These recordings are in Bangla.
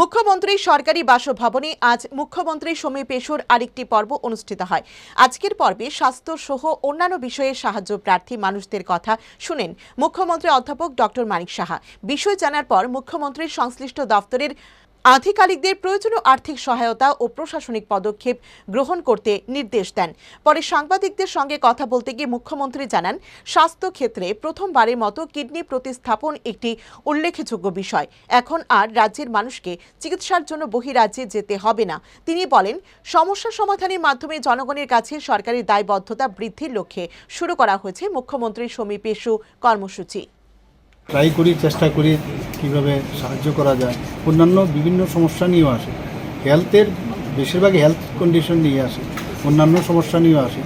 মুখ্যমন্ত্রী সরকারি বাসভবনে আজ মুখ্যমন্ত্রী সমী পেশুর আরেকটি পর্ব অনুষ্ঠিত হয়। আজকের পর্বে স্বাস্থ্য সহ অন্যান্য বিষয়ে সাহায্য প্রার্থী মানুষদের কথা শুনেন মুখ্যমন্ত্রী অধ্যাপক ডক্টর মানিক সাহা। বিষয় জানার পর মুখ্যমন্ত্রীর সংশ্লিষ্ট দপ্তরের আধিকারিকদের প্রয়োজনীয় আর্থিক সহায়তা ও প্রশাসনিক পদক্ষেপ গ্রহণ করতে নির্দেশ দেন। পরে সাংবাদিকদের সঙ্গে কথা বলতে গিয়ে মুখ্যমন্ত্রী জানান, স্বাস্থ্য ক্ষেত্রে প্রথমবারের মতো কিডনি প্রতিস্থাপন একটি উল্লেখযোগ্য বিষয়। এখন আর রাজ্যের মানুষকে চিকিৎসার জন্য বহিরাজ্যে যেতে হবে না। তিনি বলেন, সমস্যা সমাধানের মাধ্যমে জনগণের কাছে সরকারি দায়বদ্ধতা বৃদ্ধির লক্ষ্যে শুরু করা হয়েছে। মুখ্যমন্ত্রী সমী পেশু কর্মসূচি। ট্রাই করি, চেষ্টা করি। কীভাবে সাহায্য করা যায়, অন্যান্য বিভিন্ন সমস্যা নিয়েও আসে। হেলথের বেশিরভাগ হেলথ কন্ডিশন নিয়ে আসে, অন্যান্য সমস্যা নিয়েও আসে।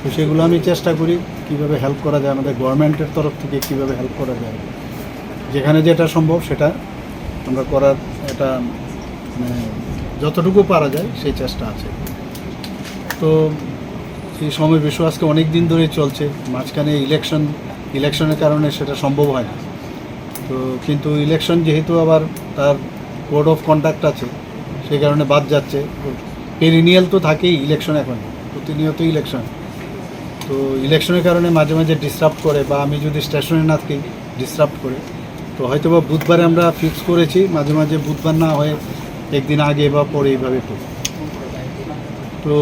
তো সেগুলো আমি চেষ্টা করি কীভাবে হেল্প করা যায় আমাদের গভর্নমেন্টের তরফ থেকে কীভাবে হেল্প করা যায়। যেখানে যেটা সম্ভব সেটা আমরা করার একটা মানে যতটুকু পারা যায় সেই চেষ্টা আছে। তো সেই সময় বেশি আজকে অনেক দিন ধরেই চলছে, মাঝখানে ইলেকশন ইলেকশনের কারণে সেটা সম্ভব হয় না। তো কিন্তু ইলেকশন যেহেতু আবার তার কোড অফ কন্ডাক্ট আছে, সেই কারণে বাদ যাচ্ছে। পেরিনিয়াল তো থাকেই ইলেকশন এখন, প্রতিনিয়ত ইলেকশন তো ইলেকশনের কারণে মাঝে মাঝে ডিস্টার্ব করে বা আমি যদি স্টেশনে না থাকি ডিস্টার্ব করে, তো হয়তো বা বুধবারে আমরা ফিক্স করেছি, মাঝে মাঝে বুধবার না হয়ে একদিন আগে বা পরে এইভাবে তো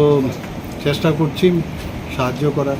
চেষ্টা করছি সাহায্য করার।